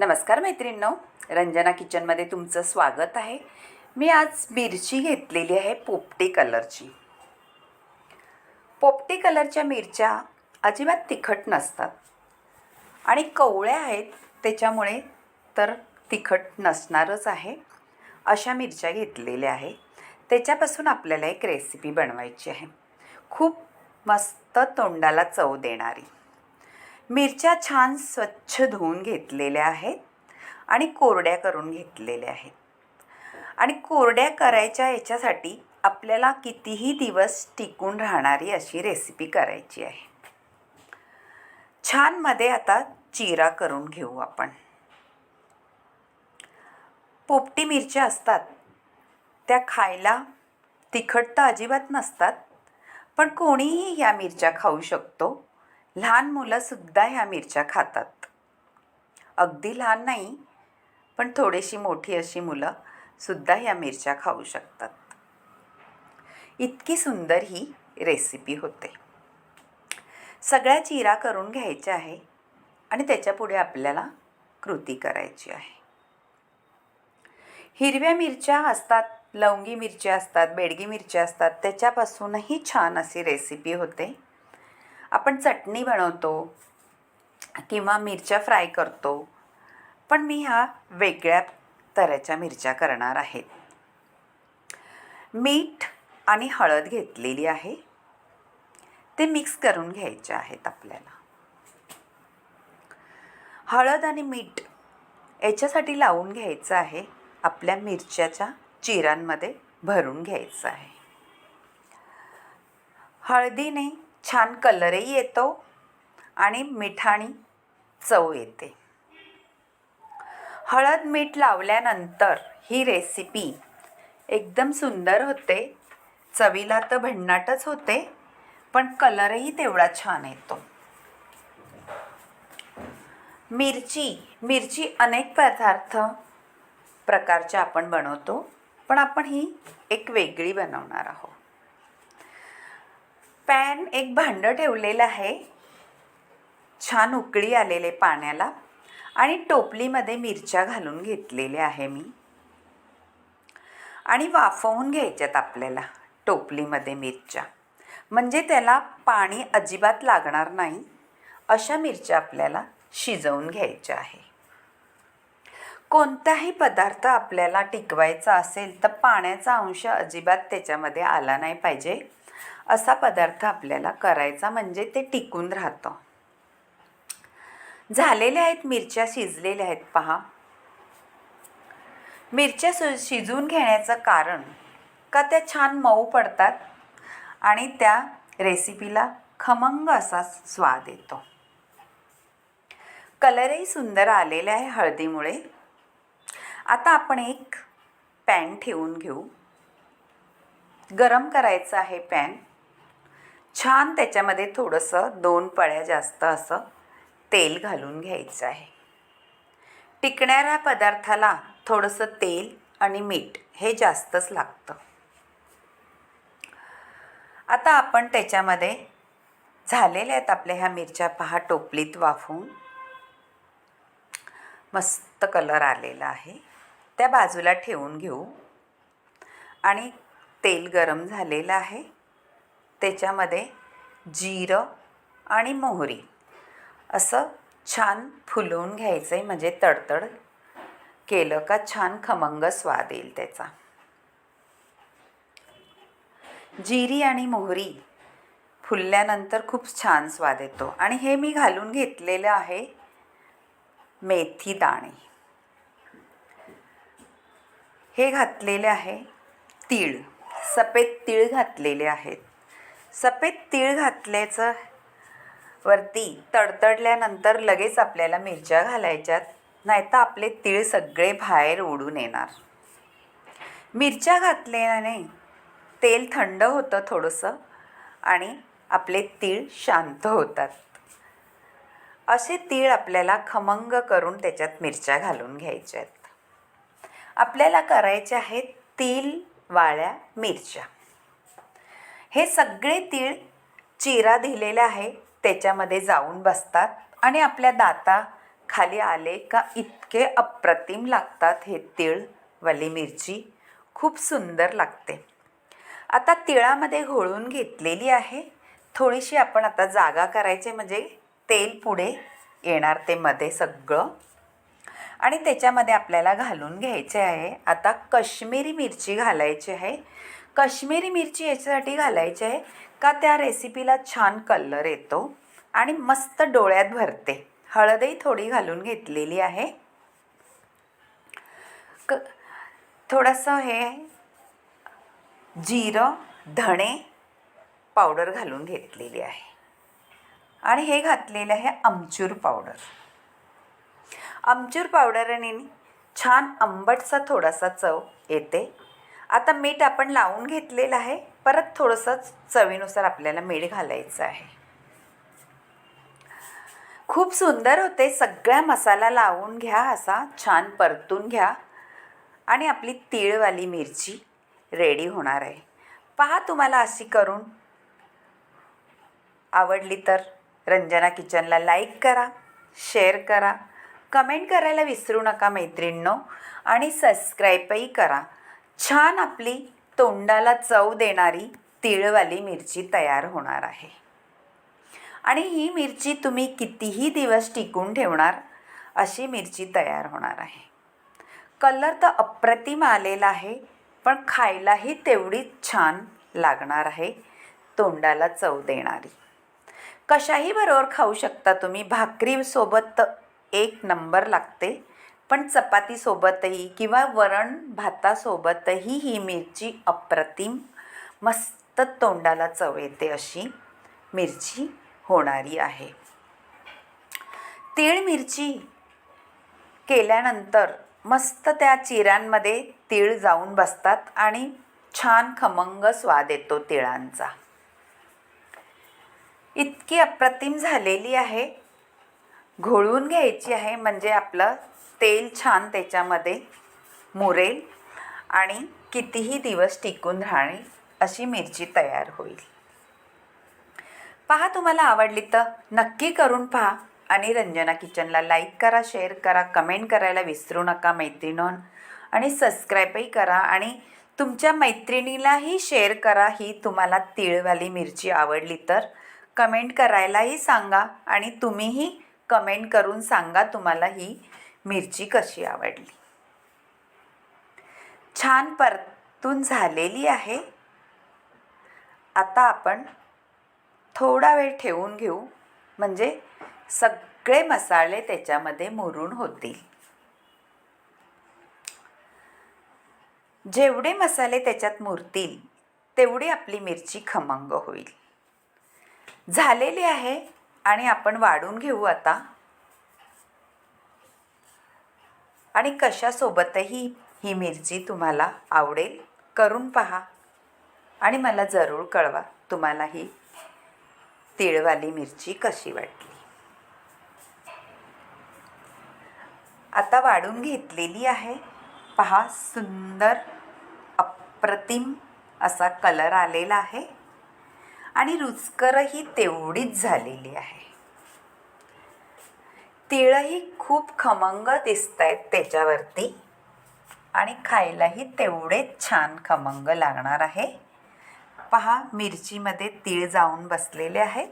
नमस्कार मैत्रिणींनो रंजना किचनमध्ये तुमचं स्वागत आहे. मी आज मिरची घेतलेली आहे पोपटी कलरची. पोपटी कलरच्या मिरच्या अजिबात तिखट नसतात. आणि कवळ्या आहेत त्याच्यामुळे तर तिखट नसणारच आहे. अशा मिरच्या घेतलेल्या आहे. त्याच्यापासून आपल्याला एक रेसिपी बनवायची आहे. खूप मस्त तोंडाला चव देणारी. मिरच्या छान स्वच्छ धुवून घेतलेल्या आहेत आणि कोरड्या करून घेतलेल्या आहेत. आणि कोरड्या करायच्या याच्यासाठी आपल्याला कितीही दिवस टिकून राहणारी अशी रेसिपी करायची आहे. छानमध्ये आता चिरा करून घेऊ आपण. पोपटी मिरच्या असतात. त्या खायला तिखट तर अजिबात नसतात पण कोणीही या मिरच्या खाऊ शकतो. लहान मुलंसुद्धा ह्या मिरच्या खातात. अगदी लहान नाही पण थोडीशी मोठी अशी मुलं सुद्धा ह्या मिरच्या खाऊ शकतात. इतकी सुंदर ही रेसिपी होते. सगळ्या चिरा करून घ्यायच्या आहे आणि त्याच्यापुढे आपल्याला कृती करायची आहे. हिरव्या मिरच्या असतात लवंगी मिरच्या असतात बेडगी मिरच्या असतात त्याच्यापासूनही छान अशी रेसिपी होते. आपण चटणी बनवतो किंवा मिरच्या फ्राय करतो. पण मी ह्या वेगळ्या तऱ्हेच्या मिरच्या करणार आहेत मीठ आणि हळद घेतलेली आहे. ते मिक्स करून घ्यायचे आहेत आपल्याला. हळद आणि मीठ याच्यासाठी लावून घ्यायचं आहे. आपल्या मिरच्याच्या चिरांमध्ये भरून घ्यायचं आहे. हळदीने छान कलरही येतो आणि मिठाणी चव येते. हळद मीठ लावल्यानंतर ही रेसिपी एकदम सुंदर होते. चवीला तर भन्नाटच होते पण कलरही तेवढा छान येतो. मिरची मिरची अनेक पदार्थ प्रकारच्या आपण बनवतो पण आपण ही एक वेगळी बनवणार आहोत. पॅन एक भांडं ठेवलेलं आहे. छान उकळी आलेले पाण्याला आणि टोपलीमध्ये मिरच्या घालून घेतलेल्या आहे मी. आणि वाफवून घ्यायच्यात आपल्याला टोपलीमध्ये मिरच्या. म्हणजे त्याला पाणी अजिबात लागणार नाही. अशा मिरच्या आपल्याला शिजवून घ्यायच्या आहे. कोणताही पदार्थ आपल्याला टिकवायचा असेल तर पाण्याचा अंश अजिबात त्याच्यामध्ये आला नाही पाहिजे. असा पदार्थ आपल्याला करायचा म्हणजे ते टिकून राहतं. झालेल्या आहेत मिरच्या शिजलेल्या आहेत पहा. मिरच्या शिजून घेण्याचं कारण का त्या छान मऊ पडतात? आणि त्या रेसिपीला खमंग असा स्वाद येतो. कलरही सुंदर आलेला आहे हळदीमुळे. आता आपण एक पॅन ठेवून घेऊ. गरम करायचं आहे पॅन. छान त्याच्यामध्ये थोडंसं दोन पळ्या जास्त असं तेल घालून घ्यायचं आहे. टिकणाऱ्या पदार्थाला थोडंसं तेल आणि मीठ हे जास्तच लागतं. आता आपण त्याच्यामध्ये झालेल्या आहेत आपल्या ह्या मिरच्या पहा टोपलीत वाफवून मस्त कलर आलेला आहे. त्या बाजूला ठेवून घेऊ. आणि तेल गरम झालेलं आहे. त्याच्यामध्ये जिरं आणि मोहरी. असं छान फुलवून घ्यायचं आहे म्हणजे तडतड केलं का छान खमंग स्वाद येईल त्याचा. जिरी आणि मोहरी फुलल्यानंतर खूप छान स्वाद येतो. आणि हे मी घालून घेतलेलं आहे मेथी दाणे. हे घातलेले आहे तीळ. सफेद तीळ घातलेले आहेत. सफेद तीळ घातल्याचं वरती तडतडल्यानंतर लगेच आपल्याला मिरच्या घालायच्यात नाहीतर आपले तीळ सगळे बाहेर उडून येणार. मिरच्या घातल्याने तेल थंड होतं थोडंसं आणि आपले तीळ शांत होतात. असे तीळ आपल्याला खमंग करून त्याच्यात मिरच्या घालून घ्यायच्या आहेत आपल्याला करायचे आहेत तीळ वाळ्या मिरच्या. हे सगळे तीळ चिरा दिलेला आहे त्याच्यामध्ये जाऊन बसतात आणि आपल्या दाता खाली आले का इतके अप्रतिम लागतात हे तीळवाली मिरची. खूप सुंदर लागते. आता तिळामध्ये घोळून घेतलेली आहे. थोडीशी आपण आता जागा करायची म्हणजे तेल पुढे येणार ते मध्ये सगळं. आणि त्याच्यामध्ये आपल्याला घालून घ्यायचे आहे. आता कश्मीरी मिरची घालायची आहे. कश्मीरी मिरची याच्यासाठी घालायची आहे का त्या रेसिपीला छान कलर येतो आणि मस्त डोळ्यात भरते. हळदही थोडी घालून घेतलेली आहे. क थोडंसं हे जिरं धणे पावडर घालून घेतलेली आहे. आणि हे घातलेलं आहे आमचूर पावडर आमचूर पावडरने छान आंबटसा थोडासा चव येते. आता मीठ आपण लावून घेतलेलं आहे. परत थोडंसं चवीनुसार आपल्याला मीठ घालायचं आहे. खूप सुंदर होते. सगळ्या मसाला लावून घ्या असा. छान परतून घ्या. आणि आपली तीळवाली मिरची रेडी होणार आहे. पहा तुम्हाला अशी करून. आवडली तर रंजना किचनला लाईक करा शेअर करा. कमेंट करायला विसरू नका मैत्रिणींनो. आणि सबस्क्राईबही करा. छान आपली तोंडाला चव देणारी तिळवाली मिरची तयार होणार आहे. आणि ही मिरची तुम्ही कितीही दिवस टिकून ठेवणार अशी मिरची तयार होणार आहे. कलर तर अप्रतिम आलेला आहे पण खायलाही तेवढीच छान लागणार आहे तोंडाला चव देणारी. कशाही बरोबर खाऊ शकता तुम्ही भाकरीसोबत तर एक नंबर लागते. पण चपातीसोबतही किंवा वरण भातासोबतही ही मिरची अप्रतिम मस्त तोंडाला चव येते अशी मिरची होणारी आहे. तीळ मिरची केल्यानंतर मस्त त्या चिऱ्यांमध्ये तीळ जाऊन बसतात आणि छान खमंग स्वाद येतो तिळांचा. इतकी अप्रतिम झालेली आहे. घोळून घ्यायची आहे म्हणजे आपलं तेल छान त्याच्यामध्ये मुरेल आणि कितीही दिवस टिकून राहणे अशी मिरची तयार होईल. पहा तुम्हाला आवडली तर नक्की करून पहा आणि रंजना किचनला लाईक करा शेअर करा कमेंट करायला विसरू नका मैत्रिणींनो. आणि सबस्क्राईबही करा आणि तुमच्या मैत्रिणीलाही शेअर करा ही तुम्हाला तिळवाली मिरची आवडली तर. कमेंट करायलाही सांगा आणि तुम्हीही कमेंट करून सांगा तुम्हाला ही मिरची कशी आवडली? छान परतून झालेली आहे. आता आपण थोडा वेळ ठेवून घेऊ. म्हणजे सगळे मसाले त्याच्यामध्ये मुरून होतील. जेवढे मसाले त्याच्यात मुरतील तेवढी आपली मिरची खमंग होईल. झालेली आहे आणि आपण वाढून घेऊ आता. आणि कशासोबतही ही मिरची तुम्हाला आवडेल करून पहा. आणि मला जरूर कळवा तुम्हाला ही तिळवाली मिरची कशी वाटली. आता वाढून घेतलेली आहे. पहा सुंदर अप्रतिम असा कलर आलेला आहे. आणि रुचकरही तेवढीच झालेली आहे. तिळही खूप खमंग दिसत आहेत त्याच्यावरती. आणि खायलाही तेवढेच छान खमंग लागणार आहे. पहा मिरचीमध्ये तीळ जाऊन बसलेले आहेत.